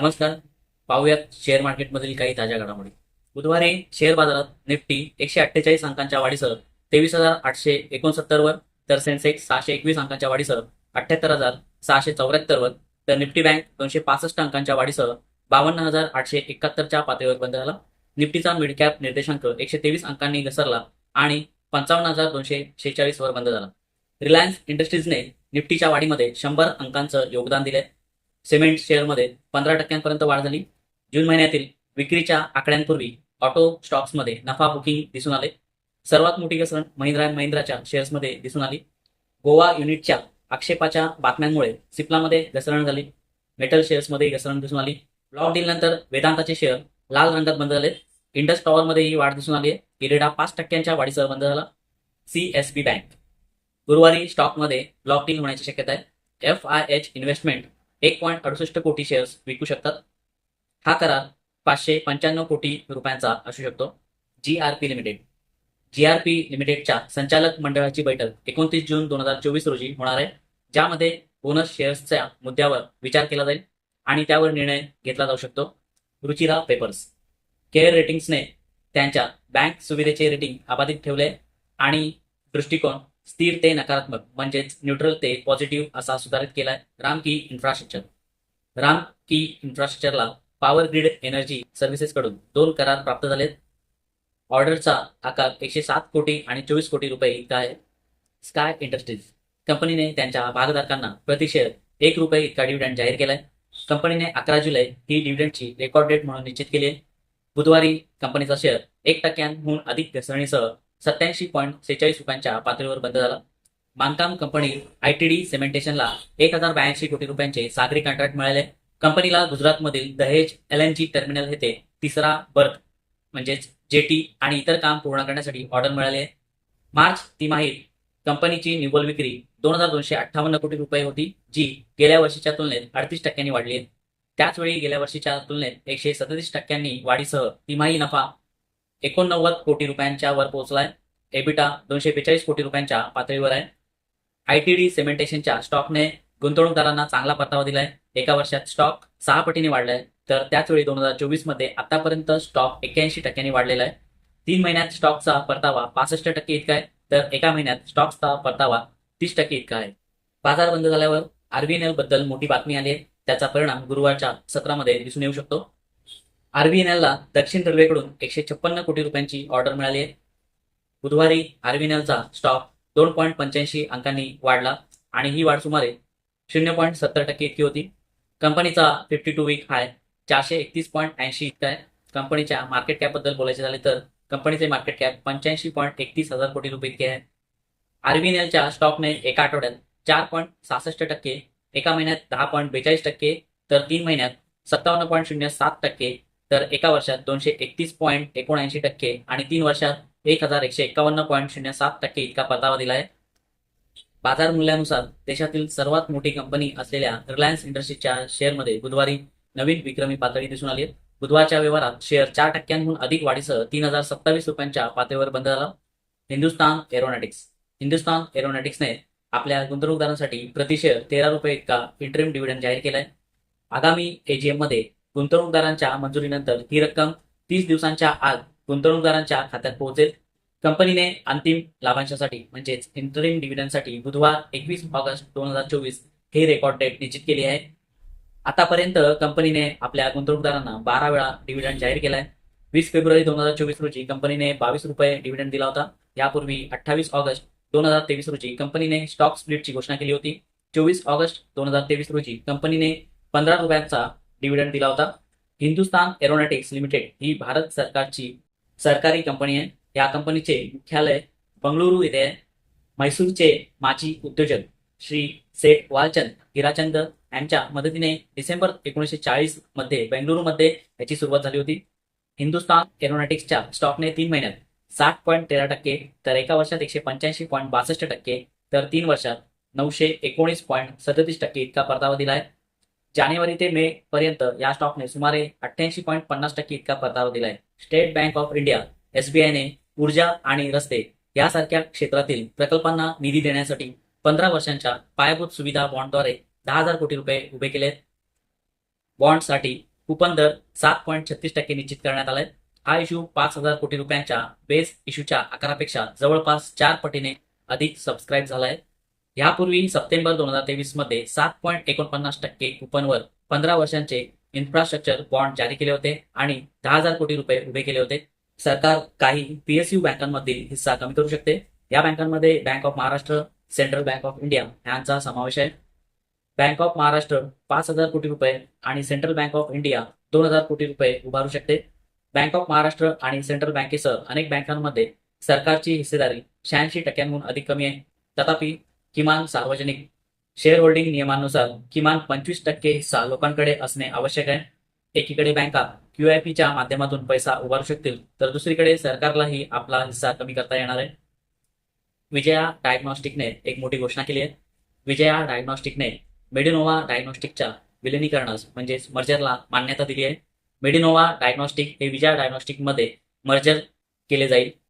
नमस्कार. पाहूयात शेअर मार्केटमधील काही ताज्या घडामोडी. बुधवारी शेअर बाजारात निफ्टी एकशे अठ्ठेचाळीस अंकांच्या वाढीसह तेवीस हजार आठशे एकोणसत्तर वर तर सेन्सेक्स सहाशे एकवीस अंकांच्या वाढीसह अठ्ठ्याहत्तर हजार सहाशे चौऱ्याहत्तर वर तर निफ्टी बँक दोनशे पासष्ट अंकांच्या वाढीसह बावन्न हजार आठशे एकाहत्तरच्या पातळीवर बंद झाला. निफ्टीचा मिडकॅप निर्देशांक एकशे तेवीस अंकांनी घसरला आणि पंचावन्न हजार दोनशे शेहेचाळीस वर बंद झाला. रिलायन्स इंडस्ट्रीजने निफ्टीच्या वाढीमध्ये शंभर अंकांचं योगदान दिले सिमेंट शेअरमध्ये पंधरा टक्क्यांपर्यंत वाढ झाली. जून महिन्यातील विक्रीच्या आकड्यांपूर्वी ऑटो स्टॉक्समध्ये नफा बुकिंग दिसून आले. सर्वात मोठी घसरण महिंद्रा अँड महिंद्राच्या शेअर्समध्ये दिसून आली. गोवा युनिटच्या आक्षेपाच्या बातम्यांमुळे सिप्लामध्ये घसरण झाली. मेटल शेअर्समध्ये घसरण दिसून आली. ब्लॉक डीलनंतर वेदांताचे शेअर लाल रंगात बंद झाले. इंडस टॉवरमध्ये ही वाढ दिसून आली. आहे इरेडा पाच टक्क्यांच्या वाढीसह बंद झाला. सीएसबी बँक गुरुवारी स्टॉकमध्ये ब्लॉक डील होण्याची शक्यता आहे. एफ आय एच इन्व्हेस्टमेंट एक पॉईंट अडुसष्ट कोटी शेअर्स विकू शकतात. हा करार पाचशे पंच्याण्णव कोटी रुपयांचा असू शकतो. G R P limited G R P लिमिटेडच्या संचालक मंडळाची बैठक एकोणतीस जून दोन हजार चोवीस रोजी होणार आहे. ज्यामध्ये बोनस शेअर्सच्या मुद्द्यावर विचार केला जाईल आणि त्यावर निर्णय घेतला जाऊ शकतो. रुचिरा पेपर्स केअर रेटिंग्सने त्यांच्या बँक सुविधेचे रेटिंग अबाधित ठेवले आणि दृष्टिकोन स्थिर ते नकारात्मक म्हणजेच न्यूट्रल ते पॉझिटिव्ह असा सुधारित केलाय रामकी इन्फ्रास्ट्रक्चर रामकी इन्फ्रास्ट्रक्चरला पॉवर ग्रीड एनर्जी सर्व्हिसेस कडून दोन करार प्राप्त झालेत. ऑर्डरचा आकार एकशे सात कोटी आणि चोवीस कोटी रुपये इतका आहे. स्काय इंडस्ट्रीज कंपनीने त्यांच्या भागधारकांना प्रति शेअर एक रुपये इतका डिव्हिडंड जाहीर केलाय. कंपनीने अकरा जुलै ही डिव्हिडंडची रेकॉर्ड डेट म्हणून निश्चित केली आहे. बुधवारी कंपनीचा शेअर एक टक्क्यांहून अधिक घसरणीसह सत्याऐंशी पॉईंट सेहेचाळीस रुपयांच्या पातळीवर बंद झाला. बांधकाम कंपनी आयटीडी सिमेंटेशनला एक हजार ब्याऐंशी कोटी रुपयांचे सागरी कॉन्ट्रॅक्ट मिळाले. कंपनीला गुजरातमधील दहेज एल एन जी टर्मिनल येथे तिसरा बर्थ म्हणजेच जेटी आणि इतर काम पूर्ण करण्यासाठी ऑर्डर मिळाले. मार्च तिमाहीत कंपनीची निव्वळ विक्री दोन हजार दोनशे अठ्ठावन्न कोटी रुपये होती जी गेल्या वर्षीच्या तुलनेत अडतीस टक्क्यांनी वाढली. आहे त्याचवेळी गेल्या वर्षीच्या तुलनेत एकशे सदतीस टक्क्यांनी वाढीसह तिमाही नफा एकोणनव्वद कोटी रुपयांच्या वर पोहोचलाय. एबिटा दोनशे बेचाळीस कोटी रुपयांच्या पातळीवर आहे. आयटीडी सिमेंटेशनच्या स्टॉकने गुंतवणूकदारांना चांगला परतावा दिलाय. एका वर्षात स्टॉक सहा पटीने वाढलाय. तर त्याचवेळी दोन हजार चोवीसमध्ये आतापर्यंत स्टॉक एक्क्याऐंशी टक्क्यांनी वाढलेला आहे. तीन महिन्यात स्टॉकचा परतावा पासष्ट टक्के इतका आहे. तर एका महिन्यात स्टॉकचा परतावा तीस टक्के इतका आहे. बाजार बंद झाल्यावर आरबीएनएलबद्दल मोठी बातमी आली आहे. त्याचा परिणाम गुरुवारच्या सत्रामध्ये दिसून येऊ शकतो. आरबीएनएलला दक्षिण रेल्वेकडून एकशे छप्पन्न कोटी रुपयांची ऑर्डर मिळाली आहे. बुधवारी आरबीएनएलचा स्टॉक दोन पॉईंट पंच्याऐंशी अंकांनी वाढला आणि ही वाढ सुमारे शून्य पॉईंट सत्तर टक्के इतकी होती. कंपनीचा फिफ्टी टू वीक हाय चारशे एकतीस पॉईंट ऐंशी इतका आहे. कंपनीच्या मार्केट कॅपबद्दल बोलायचे झाले तर कंपनीचे मार्केट कॅप पंच्याऐंशी पॉईंट एकतीस हजार कोटी रुपये इतके आहे. आरबीएनएलच्या स्टॉकने एका आठवड्यात चार पॉईंट सहासष्ट टक्के एका महिन्यात दहा पॉईंट बेचाळीस टक्के तर तीन महिन्यात सत्तावन्न पॉईंट शून्य सात टक्के तर एका वर्षात दोनशे एकतीस पॉईंट एकोणऐंशी टक्के आणि तीन वर्षात एक हजार एकशे एकावन्न पॉईंट शून्य सात टक्के इतका परतावा दिलाय. बाजार मूल्यानुसार देशातील सर्वात मोठी कंपनी असलेल्या रिलायन्स इंडस्ट्रीजच्या शेअरमध्ये बुधवारी नवीन विक्रमी पातळी दिसून आली आहे. बुधवारच्या व्यवहारात शेअर चार टक्क्यांहून अधिक वाढीसह तीन हजार सत्तावीस रुपयांच्या पातळीवर बंद झाला. हिंदुस्तान एरोनॉटिक्स हिंदुस्तान एरोनॉटिक्सने आपल्या गुंतवणूकदारांसाठी प्रति शेअर तेरा रुपये इतका इंटरिम डिव्हिडंड जाहीर केलाय. आगामी एजीएममध्ये गुंतवणूकदारांच्या मंजुरीनंतर ही रक्कम तीस दिवसांच्या आत गुंतवणूकदारांच्या खात्यात पोहोचेल. कंपनीने अंतिम लाभांशासाठी म्हणजेच इंटरिम डिव्हिडंडसाठी बुधवार एकवीस ऑगस्ट दोन हजार चोवीस ही रेकॉर्ड डेट निश्चित केली आहे. आतापर्यंत कंपनीने आपल्या गुंतवणूकदारांना बारा वेळा डिव्हिडंड जाहीर केलाय. वीस फेब्रुवारी दोन हजार चोवीस रोजी कंपनीने बावीस रुपये डिव्हिडंड दिला होता. यापूर्वी अठ्ठावीस ऑगस्ट दोन हजार तेवीस रोजी कंपनीने स्टॉक स्प्लिटची घोषणा केली होती. चोवीस ऑगस्ट दोन हजार तेवीस रोजी कंपनीने पंधरा रुपयांचा डिव्हिडंड दिला होता. हिंदुस्तान एरोनॉटिक्स लिमिटेड ही भारत सरकारची सरकारी कंपनी आहे. या कंपनीचे मुख्यालय बंगळुरू येथे आहे. म्हैसूरचे माजी उद्योजक श्री सेठ वालचंद हिराचंद यांच्या मदतीने डिसेंबर एकोणीसशे चाळीसमध्ये बेंगळुरूमध्ये याची सुरुवात झाली होती. हिंदुस्तान एरोनॉटिक्सच्या स्टॉकने तीन महिन्यात साठ पॉईंट तेरा टक्के तर एका वर्षात एकशे पंच्याऐंशी पॉईंट बासष्ट टक्के तर तीन वर्षात नऊशे एकोणीस पॉईंट सदतीस टक्के इतका परतावा दिलाय जानेवारी ते मे पर्यंत या स्टॉकने सुमारे अठ्ठ्याऐंशी पॉईंट पन्नास टक्के इतका परतावा दिलाय. स्टेट बँक ऑफ इंडिया एसबीआयने ऊर्जा आणि रस्ते यासारख्या क्षेत्रातील प्रकल्पांना निधी देण्यासाठी पंधरा वर्षांच्या पायाभूत सुविधा बॉन्डद्वारे दहा हजार कोटी रुपये उभे केलेत. बॉन्डसाठी कुपन दर सात पॉईंट छत्तीस टक्के निश्चित करण्यात आलाय. हा इश्यू पाच हजार कोटी रुपयांच्या बेस इश्यूच्या आकारापेक्षा जवळपास चार पटीने अधिक सबस्क्राईब झालाय. यापूर्वी सप्टेंबर दोन हजार तेवीसमध्ये सात पॉईंट एकोणपन्नास टक्के कुपनवर पंधरा वर्षांचे इन्फ्रास्ट्रक्चर बॉन्ड जारी केले होते आणि दहा हजार कोटी रुपये उभे केले होते. सरकार काही पीएसयू बँकांमधील हिस्सा कमी करू शकते. या बँकांमध्ये bank of Maharashtra central bank of India यांचा समावेश आहे. बँक ऑफ महाराष्ट्र पाच हजार कोटी रुपये आणि सेंट्रल बँक ऑफ इंडिया दोन हजार कोटी रुपये उभारू शकते. बँक ऑफ महाराष्ट्र आणि सेंट्रल बँकेसह अनेक बँकांमध्ये सरकारची हिस्सेदारी शहाऐंशी टक्क्यांहून अधिक कमी आहे. तथापि किमान सार्वजनिक शेअर होल्डिंग नियमानुसार किमान पंचवीस टक्के हिस्सा लोकांकडे असणे आवश्यक आहे. एकीकडे बँका क्यूआयपीच्या माध्यमातून पैसा उभारू शकतील तर दुसरीकडे सरकारलाही आपला हिस्सा कमी करता येणार आहे. विजया डायग्नॉस्टिकने एक मोठी घोषणा केली आहे. विजया डायग्नॉस्टिकने मेडिनोवा डायग्नॉस्टिकच्या विलिनीकरणास म्हणजेच मर्जरला मान्यता दिली आहे. मेडिनोवा डायग्नॉस्टिक हे विजया डायग्नॉस्टिकमध्ये मर्जर केले जाईल.